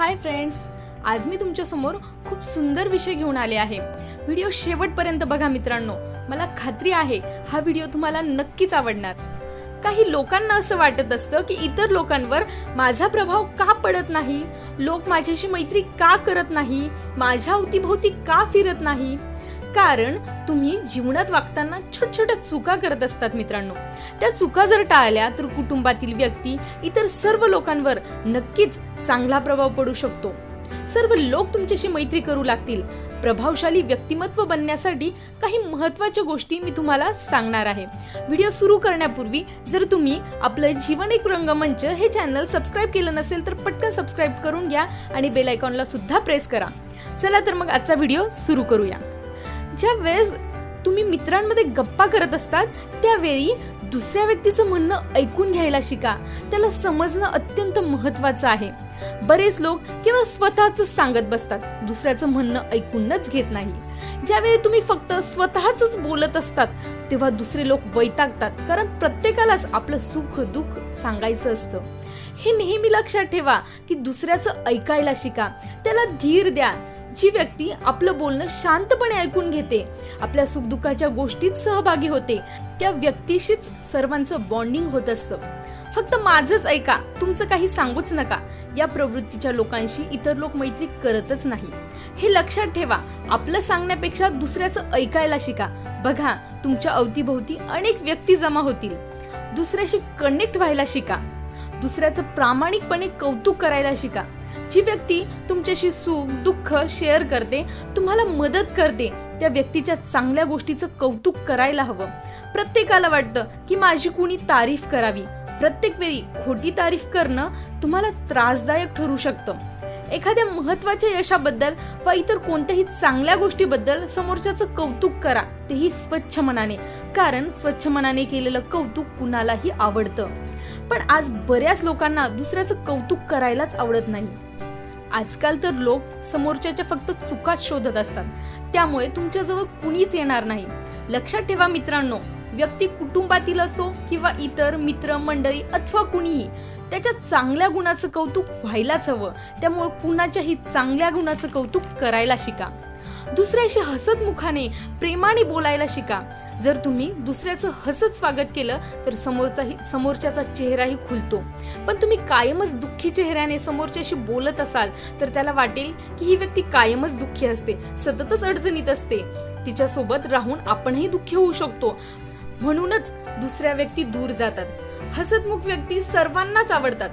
Hi friends आज मी तुमच्यासमोर खूप सुंदर विषय घेऊन आले आहे. व्हिडिओ शेवटपर्यंत बघा मित्रांनो. मला खात्री आहे हा व्हिडिओ तुम्हाला नक्कीच आवडणार. काही लोकांना असं वाटत असतं की इतर लोकांवर माझा प्रभाव का पडत नाही? लोक माझ्याशी मैत्री का करत नाही? माझ्या अवतीभोवती का फिरत नाही? कारण तुम्ही जीवनात वागताना छोट छोट्या चुका करत असतात मित्रांनो. त्या चुका जर टाळल्या तर कुटुंबातील व्यक्ती इतर सर्व लोकांवर नक्कीच चांगला प्रभाव पडू शकतो. सर्व लोक तुमच्याशी मैत्री करू लागतील. प्रभावशाली व्यक्तिमत्व बनण्यासाठी काही महत्त्वाच्या गोष्टी मी तुम्हाला सांगणार आहे. व्हिडिओ सुरू करण्यापूर्वी जर तुम्ही आपलं जीवन एक रंगमंच हे चॅनल सबस्क्राईब केलं नसेल तर पटकन सबस्क्राईब करून घ्या आणि बेल आयकॉनला सुद्धा प्रेस करा. चला तर मग आजचा व्हिडिओ सुरू करूया. ज्या वेळेस तुम्ही मित्रांमध्ये गप्पा करत असतात त्यावेळी दुसऱ्या व्यक्तीचं म्हणणं ऐकून घ्यायला शिका. त्याला समजणं अत्यंत महत्वाचं आहे. बरेच लोक केवळ स्वतःच सांगत बसतात दुसऱ्याचं म्हणणं ऐकूनच घेत नाही. ज्यावेळी तुम्ही फक्त स्वतःच बोलत असतात तेव्हा दुसरे लोक वैतागतात कारण प्रत्येकालाच आपलं सुख दुःख सांगायचं असतं. हे नेहमी लक्षात ठेवा की दुसऱ्याचं ऐकायला शिका. त्याला धीर द्या. जी व्यक्ती आपलं बोलणं शांतपणे ऐकून घेते आपल्या सुखदुःखाच्या गोष्टीत सहभागी होते त्या व्यक्तीशीच सर्वांचं बॉन्डिंग होत असतं. फक्त माझंच ऐका तुमचं काही सांगूच नका. या प्रवृत्तीच्या लोकांशी इतर लोक मैत्री करतच नाही. हे लक्षात ठेवा आपलं सांगण्यापेक्षा दुसऱ्याचं ऐकायला शिका. बघा तुमच्या अवतीभोवती अनेक व्यक्ती जमा होतील. दुसऱ्याशी कनेक्ट व्हायला शिका. दुसऱ्याचं प्रामाणिकपणे कौतुक करायला शिका. जी व्यक्ती तुमच्याशी सुख दुःख शेअर करते तुम्हाला मदत करते त्या व्यक्तीच्या चांगल्या गोष्टीचं कौतुक करायला हवं. प्रत्येकाला वाटतं की माझी कुणी तारीफ करावी. प्रत्येक वेळी खोटी तारीफ करणं तुम्हाला त्रासदायक ठरू शकतं. एखाद्या महत्त्वाच्या यशाबद्दल व इतर कोणत्याही चांगल्या गोष्टीबद्दल समोरच्याचं कौतुक करा. तेही स्वच्छ मनाने. कारण स्वच्छ मनाने केलेलं कौतुक कुणालाही आवडतं. पण आज बऱ्याच लोकांना दुसऱ्याचं कौतुक करायलाच आवडत नाही. आजकाल तर लोक समोरच्याच्या फक्त चुका शोधत असतात. त्यामुळे तुमच्याजवळ कुणीच येणार नाही. लक्षात ठेवा मित्रांनो व्यक्ती कुटुंबातील असो किंवा इतर मित्र मंडळी अथवा कुणीही त्याच्या चांगल्या गुणाचं कौतुक व्हायलाच हवं. त्यामुळे कुणाच्याही चांगल्या गुणाचं कौतुक करायला शिका. दुसऱ्याशी हसत मुखाने प्रेमाने बोलायला शिका. जर तुम्ही दुसऱ्याचं हसत स्वागत केलं तर समोरचाही समोरच्याचा चेहराही खुलतो. पण तुम्ही कायमच दुःखी चेहऱ्याने समोरच्याशी बोलत असाल तर त्याला वाटेल की ही व्यक्ती कायमच दुःखी असते सततच अडचणीत असते. तिच्यासोबत राहून आपणही दुःखी होऊ शकतो. म्हणूनच दुसऱ्या व्यक्ती दूर जातात. हसतमुख व्यक्ती सर्वांनाच आवडतात.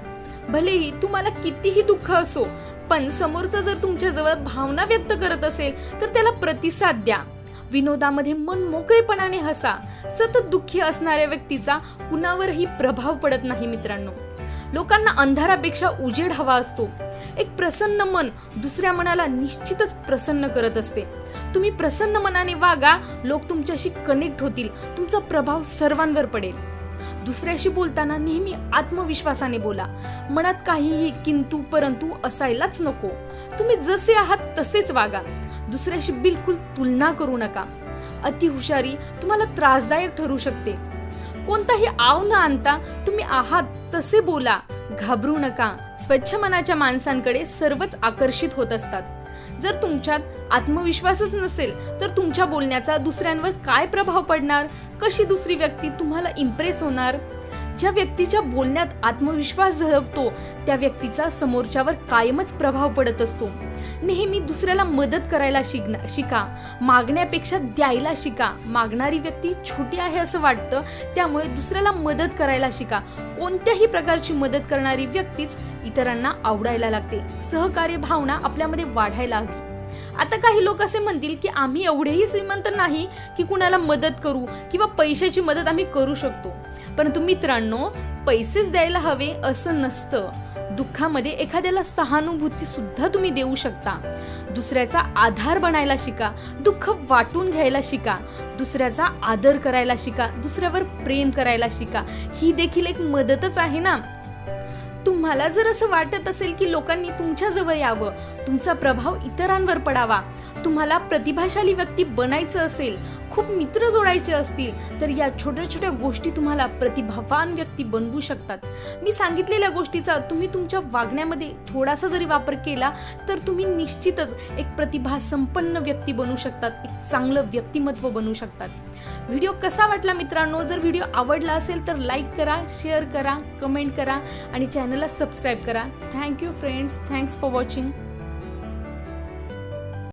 भलेही तुम्हाला कितीही दुःख असो पण समोरचा जर तुमच्याजवळ भावना व्यक्त करत असेल तर त्याला प्रतिसाद द्या. विनोदामध्ये मन मोकळेपणाने हसा. सतत दुःखी असणाऱ्या व्यक्तीचा कुणावरही प्रभाव पडत नाही मित्रांनो. लोकांना अंधारापेक्षा उजेड हवा असतो. एक प्रसन्न मन दुसऱ्या मनाला निश्चितच प्रसन्न करत असते. तुम्ही प्रसन्न मनाने वागा लोक तुमच्याशी कनेक्ट होतील. तुमचा प्रभाव सर्वांवर पडेल. दुसऱ्याशी बोलताना नेहमी आत्मविश्वासाने बोला. मनात काहीही किंतु परंतु असायलाच नको. तुम्ही जसे आहात तसेच वागा. दुसऱ्याशी बिलकुल तुलना करू नका. अतिहुशारी तुम्हाला त्रासदायक ठरू शकते. कोणताही आव न आणता तुम्ही आहात तसे बोला. घाबरू नका. स्वच्छ मनाच्या माणसांकडे सर्वच आकर्षित होत असतात. जर तुमच्यात आत्मविश्वासच नसेल तर तुमच्या बोलण्याचा दुसऱ्यांवर काय प्रभाव पडणार? कशी दुसरी व्यक्ती तुम्हाला इम्प्रेस होणार? ज्या व्यक्तीच्या बोलण्यात आत्मविश्वास झळकतो त्या व्यक्तीचा समोरच्यावर कायमच प्रभाव पडत असतो. नेहमी दुसऱ्याला मदत करायला शिकना शिका. मागण्यापेक्षा द्यायला शिका. मागणारी व्यक्ती छोटी आहे असं वाटतं त्यामुळे दुसऱ्याला मदत करायला शिका. कोणत्याही प्रकारची मदत करणारी व्यक्तीच इतरांना आवडायला लागते. सहकार्य भावना आपल्यामध्ये वाढायला हवी. आता काही लोक असे म्हणतील की आम्ही एवढेही श्रीमंत नाही की कुणाला मदत करू किंवा पैशाची मदत आम्ही करू शकतो. परंतु मित्रांनो पैसेच द्यायला हवे असं नसतं. दुःखामध्ये एखाद्याला सहानुभूती सुद्धा तुम्ही देऊ शकता. दुसऱ्याचा आधार बनायला शिका दुःख वाटून घ्यायला शिका दुसऱ्याचा आदर करायला शिका दुसऱ्यावर प्रेम करायला शिका. ही देखील एक मदतच आहे ना? तुम्हाला जर असं वाटत असेल की लोकांनी तुमच्या जवळ यावं तुमचा प्रभाव इतरांवर पडावा तुम्हाला प्रतिभाशाली व्यक्ती बनायचं असेल खूप मित्र जोडायचे असतील तर या छोट्या छोट्या गोष्टी तुम्हाला प्रतिभावान व्यक्ती बनवू शकतात. मी सांगितलेल्या गोष्टीचा तुम्ही तुमच्या वागण्यामध्ये थोडासा जरी वापर केला तर तुम्ही निश्चितच एक प्रतिभा संपन्न व्यक्ती बनू शकतात एक चांगलं व्यक्तिमत्व बनू शकतात. व्हिडिओ कसा वाटला मित्रांनो? जर व्हिडिओ आवडला असेल तर लाईक करा शेअर करा कमेंट करा आणि चॅनल चॅनलला सबस्क्राईब करा. Thank you friends thanks for watching